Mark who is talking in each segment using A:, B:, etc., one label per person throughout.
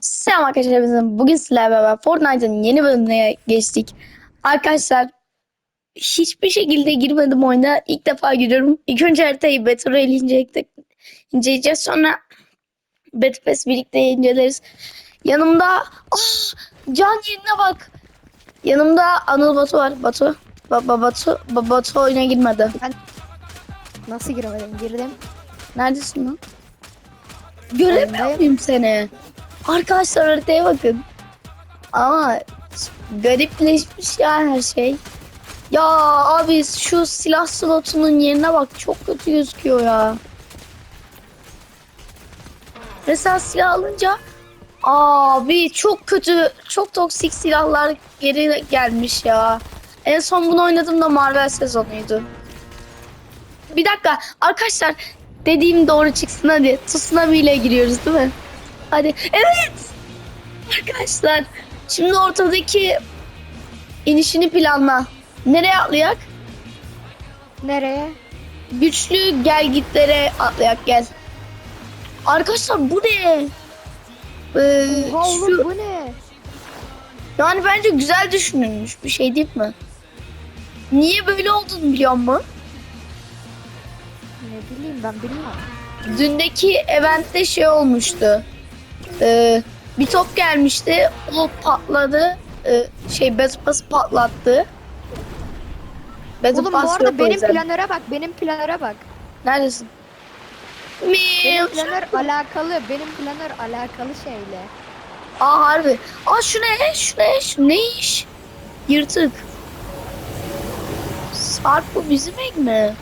A: Selam arkadaşlar bizim bugün sizlerle beraber Fortnite'ın yeni bölümüne geçtik. Arkadaşlar hiçbir şekilde girmedim oyuna. İlk defa giriyorum. İlk önce haritayı Battle Royale inceleyecek, inceleyeceğiz. Sonra Battle Pass birlikte inceleriz. Yanımda ah, can yerine bak. Yanımda Anıl Batu var. Batu. Baba Batu. Baba Batu oyuna girmedi.
B: Nasıl giremedim? Girdim.
A: Neredesin lan? Göremiyor muyum seni? Arkadaşlar haritaya bakın. Ama garipleşmiş ya her şey. Ya abi şu silah slotunun yerine bak çok kötü gözüküyor ya. Mesela silah alınca abi çok kötü çok toksik silahlar geri gelmiş ya. En son bunu oynadığımda Marvel sezonuydu. Bir dakika arkadaşlar dediğim doğru çıksın hadi. Tsunami ile giriyoruz değil mi? Hadi. Evet. Arkadaşlar şimdi ortadaki inişini planla. Nereye atlayak?
B: Nereye?
A: Güçlü gelgitlere atlayak gel. Arkadaşlar bu ne? Ee,
B: Oha oğlum
A: şu,
B: bu ne?
A: yani bence güzel düşünülmüş bir şey değil mi? Niye böyle olduğunu biliyor musun?
B: Ne bileyim ben bilmiyorum.
A: Dündeki eventte şey olmuştu. Ee, bir top gelmişti. O patladı. Ee, şey Bezos patlattı. Bezos
B: Oğlum bu arada benim planöre bak, benim planöre bak.
A: Neredesin?
B: Benim planör alakalı, benim planör alakalı şeyle.
A: Aa harbi. Aa şu ne? Şu ne? Şu ne iş? Yırtık. Sarp bu bizim ek mi?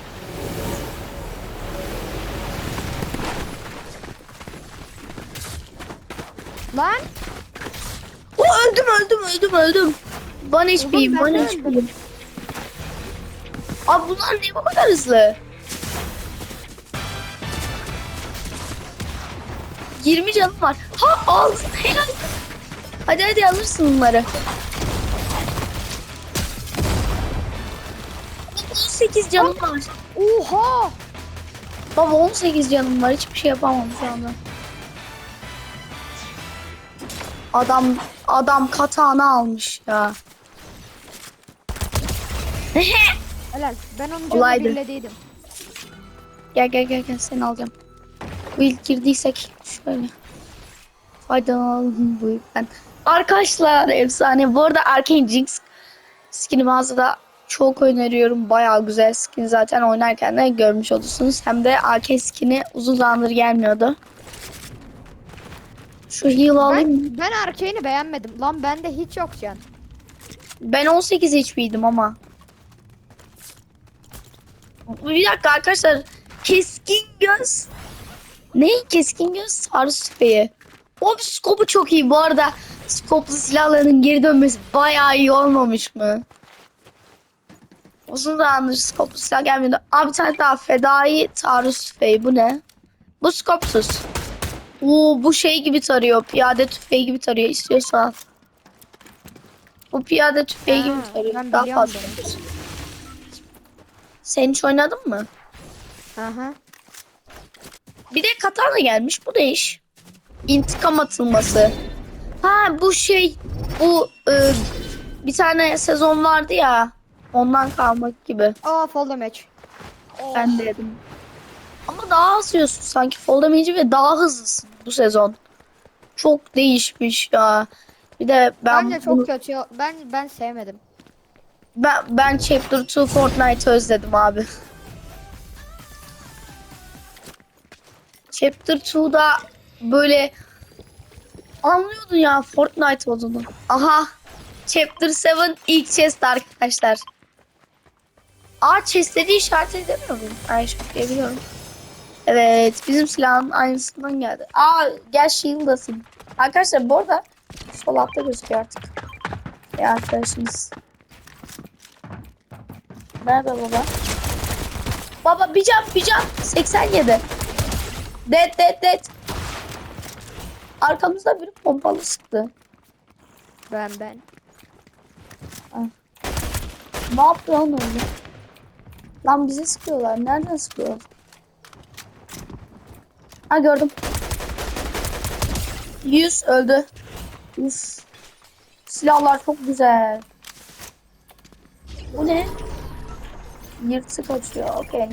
B: Lan
A: Oo, öldüm öldüm öldüm öldüm. Bana
B: ben
A: bana
B: öldüm.
A: Abi bunlar niye bu kadar hızlı? 20 canım var. Ha aldın helal. Hadi hadi alırsın bunları. 18 canım var.
B: oha!
A: Baba 18 canım var. Hiçbir şey yapamam şu anda. Adam adam katağını almış ya.
B: Helal. Ben onun canını
A: Olaydı.
B: birlediydim.
A: Gel gel gel gel seni alacağım. Bu ilk girdiysek şöyle. Faydalanalım bu ilkten. Arkadaşlar efsane. Bu arada Arcane Jinx skin'i mağazada çok öneriyorum. Bayağı güzel skin zaten oynarken de görmüş olursunuz. Hem de Arcane skin'i uzun zamandır gelmiyordu. Şu heal alayım?
B: Ben, ben Arkane'i beğenmedim. Lan bende hiç yok can.
A: Ben 18 HP'ydim ama. Bir dakika arkadaşlar. Keskin göz. Ne? Keskin göz sarı süpeyi. O skopu çok iyi. Bu arada skoplu silahların geri dönmesi bayağı iyi olmamış mı? Uzun zamandır skoplu silah gelmiyordu. Abi bir tane daha fedai taarruz tüfeği. Bu ne? Bu skopsuz. Oo bu şey gibi tarıyor. Piyade tüfeği gibi tarıyor. İstiyorsan. Bu piyade tüfeği gibi
B: Ha,
A: tarıyor.
B: ben
A: Daha fazla. Sen hiç oynadın mı?
B: Aha.
A: Bir de katana gelmiş. Bu da iş. İntikam atılması. Ha bu şey bu e, bir tane sezon vardı ya. Ondan kalmak gibi.
B: Aa fall damage.
A: Ben de dedim. Ama daha az yiyorsun sanki fall damage'i ve daha hızlısın bu sezon. Çok değişmiş ya. Bir de ben
B: Bence
A: bunu-
B: çok kötü. Ben ben sevmedim.
A: ben, ben Chapter 2 Fortnite özledim abi. Chapter 2'da böyle anlıyordun ya Fortnite olduğunu. Aha. Chapter 7 ilk chest arkadaşlar. Aa chestleri işaret edemiyor muyum? Ay işaretleyebiliyorum. Evet bizim silahın aynısından geldi. Aa gel shield'dasın. Arkadaşlar bu arada sol altta gözüküyor artık. Ya arkadaşımız. Nerede baba? Baba bir can bir can. 87. Dead dead dead. Arkamızda bir pompalı sıktı.
B: Ben ben.
A: Ne yaptı lan öyle? Lan bize sıkıyorlar. Nereden sıkıyor? Ha gördüm. 100 öldü. Uf. Silahlar çok güzel. Bu ne? Yırtık açıyor. Okey.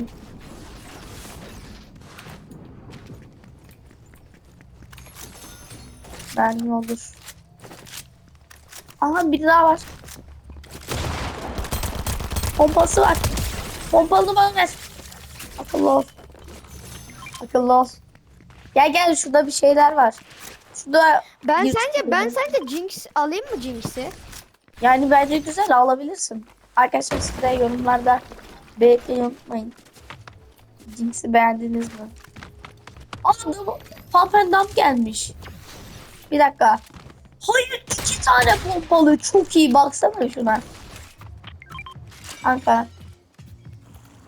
A: Ben olur. Aha bir daha var. Pompası var. Pompalı bana ver. Akıllı ol. Akıllı ol. Gel gel şurada bir şeyler var. Şurada
B: Ben
A: Yırtık
B: sence ben
A: olur.
B: sence Jinx alayım mı Jinx'i?
A: yani bence güzel alabilirsin. Arkadaşlar siz de yorumlarda belirtmeyi unutmayın. Jinx'i beğendiniz mi? Aa bu Pump and Dump gelmiş. Bir dakika. Hayır iki tane pompalı çok iyi baksana şuna. Kanka.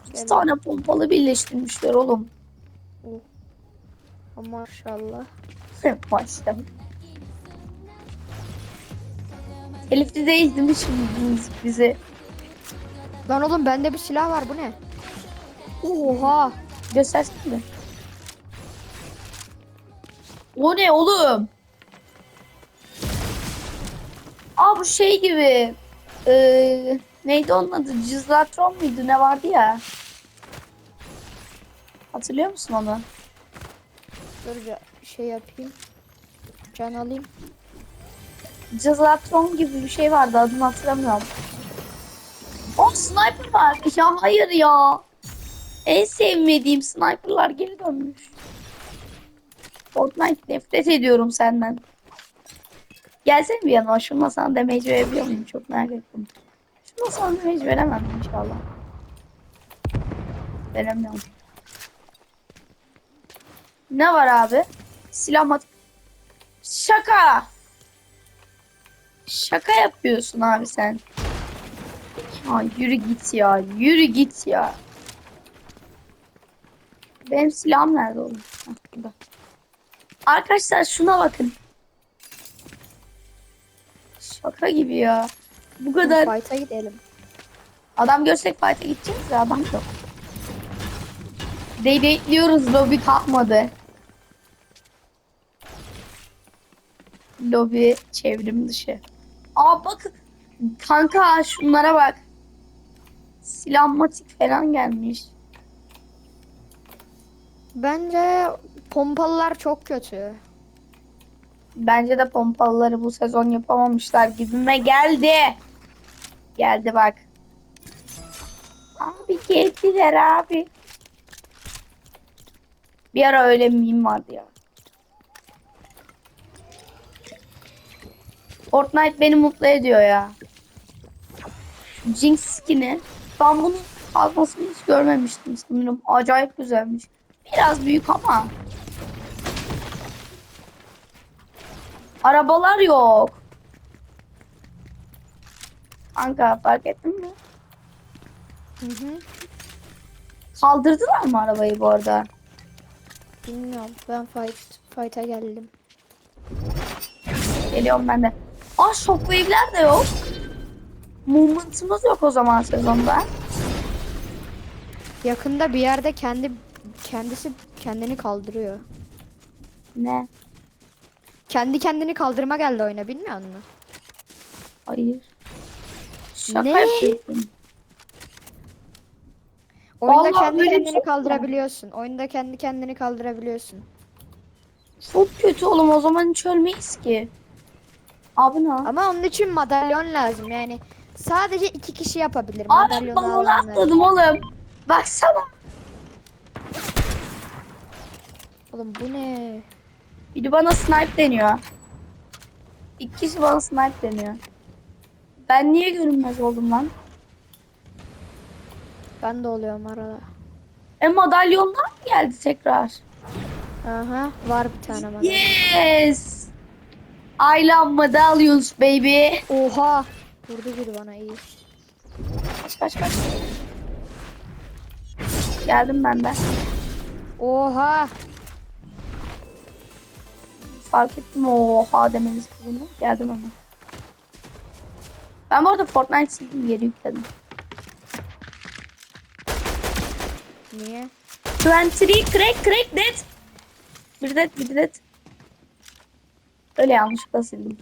A: İki tane pompalı birleştirmişler oğlum.
B: Maşallah.
A: Başta. Elif'te de izlemiş biz- bizi.
B: Lan oğlum bende bir silah var bu ne? Oha.
A: Göstersene. O ne oğlum? Aa bu şey gibi. Ee, neydi onun adı? Cizlatron muydu? Ne vardı ya? Hatırlıyor musun onu?
B: Dur şey yapayım. Can alayım.
A: Cizlatron gibi bir şey vardı. Adını hatırlamıyorum. O sniper var. Ya hayır ya. En sevmediğim sniperlar geri dönmüş. Fortnite nefret ediyorum senden. Gelsene bir yanıma. Şunla sana damage verebiliyor muyum? Çok merak ettim. Şunla sana damage veremem inşallah. Veremiyorum. Ne var abi? Silah mat... Şaka! Şaka yapıyorsun abi sen. Ya yürü git ya. Yürü git ya. Benim silahım nerede oğlum? Burada. Arkadaşlar şuna bakın. Şaka gibi ya. Bu kadar
B: Fight'a gidelim.
A: adam görsek fight'a gideceğiz ya adam yok. Deydekliyoruz lobi kalkmadı. Lobi çevrim dışı. Aa bakın. Kanka şunlara bak. Silahmatik falan gelmiş.
B: Bence pompalılar çok kötü.
A: Bence de pompalıları bu sezon yapamamışlar gibime geldi. Geldi bak. Abi geldiler abi. Bir ara öyle meme vardı ya. Fortnite beni mutlu ediyor ya. Jinx skin'i. Ben bunun fazlasını hiç görmemiştim sanırım. Acayip güzelmiş. Biraz büyük ama. Arabalar yok. Kanka fark ettin mi?
B: Hı hı.
A: Kaldırdılar mı arabayı bu arada?
B: Bilmiyorum. Ben fight fight'a geldim.
A: Geliyorum ben de. Aa shockwave'ler de yok. Movement'ımız yok o zaman sezonda.
B: Yakında bir yerde kendi kendisi kendini kaldırıyor.
A: Ne?
B: Kendi kendini kaldırma geldi oyuna bilmiyor musun?
A: Hayır. Şaka
B: Ne?
A: yapıyorsun.
B: Oyunda
A: Vallahi
B: kendi kendini
A: şey
B: kaldırabiliyorsun. Oyunda kendi kendini kaldırabiliyorsun.
A: Çok kötü oğlum o zaman hiç ölmeyiz ki. Abi ne?
B: Ama onun için madalyon lazım yani. Sadece iki kişi yapabilir
A: Abi
B: madalyonu
A: balona
B: alanlar.
A: atladım oğlum. Baksana.
B: Oğlum bu ne?
A: Biri bana snipe deniyor. İki kişi bana snipe deniyor. Ben niye görünmez oldum lan?
B: Ben de oluyorum arada.
A: E madalyonlar mı geldi tekrar?
B: Aha var bir tane madalyon.
A: Yes. I love medallions baby.
B: Oha. Vurdu biri bana iyi.
A: Kaç kaç kaç. Geldim ben de.
B: Oha.
A: Fark ettim oha demeniz bunu. Geldim ama. Ben bu arada Fortnite sildim geri yükledim.
B: Niye?
A: 23 crack crack dead. Bir dead bir dead. Öyle yanlışlıkla sildim.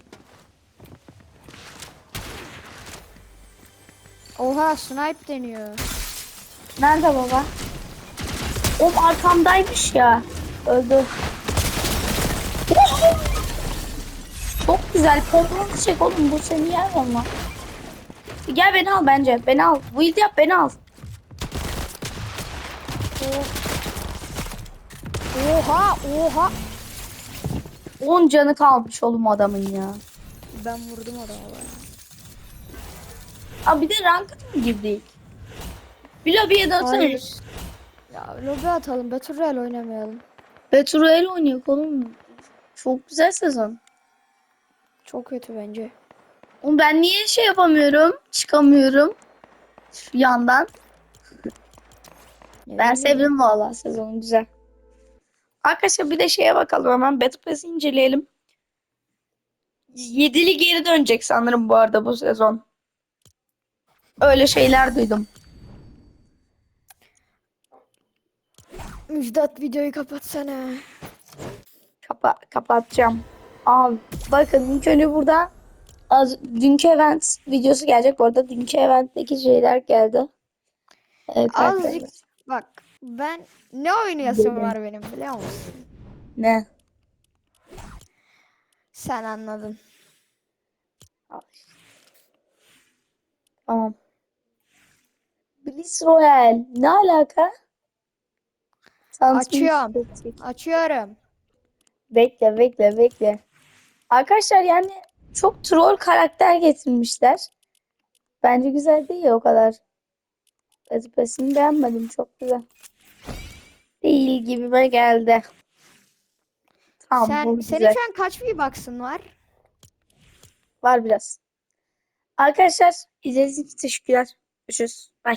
B: Oha snipe deniyor.
A: Nerede baba? Oğlum arkamdaymış ya. Öldü. Çok güzel. Pompalı çek oğlum. Bu seni yer valla. Gel beni al bence. Beni al. Build yap beni al.
B: Oha oha.
A: 10 canı kalmış oğlum adamın ya.
B: Ben vurdum adamı.
A: Abi bir de rank mı girdik? Bir lobiye de.
B: Hayır. Ya lobi atalım. Battle Royale oynamayalım.
A: Battle Royale oynuyor oğlum. Çok güzel sezon.
B: Çok kötü bence.
A: Oğlum ben niye şey yapamıyorum? Çıkamıyorum. Şu yandan. Ben sevdim valla sezonu güzel. Arkadaşlar bir de şeye bakalım hemen Battle Pass'i inceleyelim. Yedili geri dönecek sanırım bu arada bu sezon. Öyle şeyler duydum.
B: Müjdat videoyu kapatsana.
A: Kapa kapatacağım. Abi bakın ilk önce burada az dünkü event videosu gelecek. Bu arada dünkü eventteki şeyler geldi. Evet,
B: Azıcık bak ben ne oynayasım var benim biliyor musun?
A: Ne?
B: Sen anladın.
A: Al işte. Tamam. Bliss Royale. Ne alaka?
B: Açıyorum.
A: istedik.
B: Açıyorum.
A: Bekle bekle bekle. Arkadaşlar yani çok troll karakter getirmişler. Bence güzel değil o kadar. Ezbesini beğenmedim. Çok güzel. Değil gibime geldi. Tamam
B: Sen
A: bu
B: senin
A: güzel.
B: şu an kaç V-Bucks'ın var?
A: Var biraz. Arkadaşlar izlediğiniz için teşekkürler. Görüşürüz. Bye.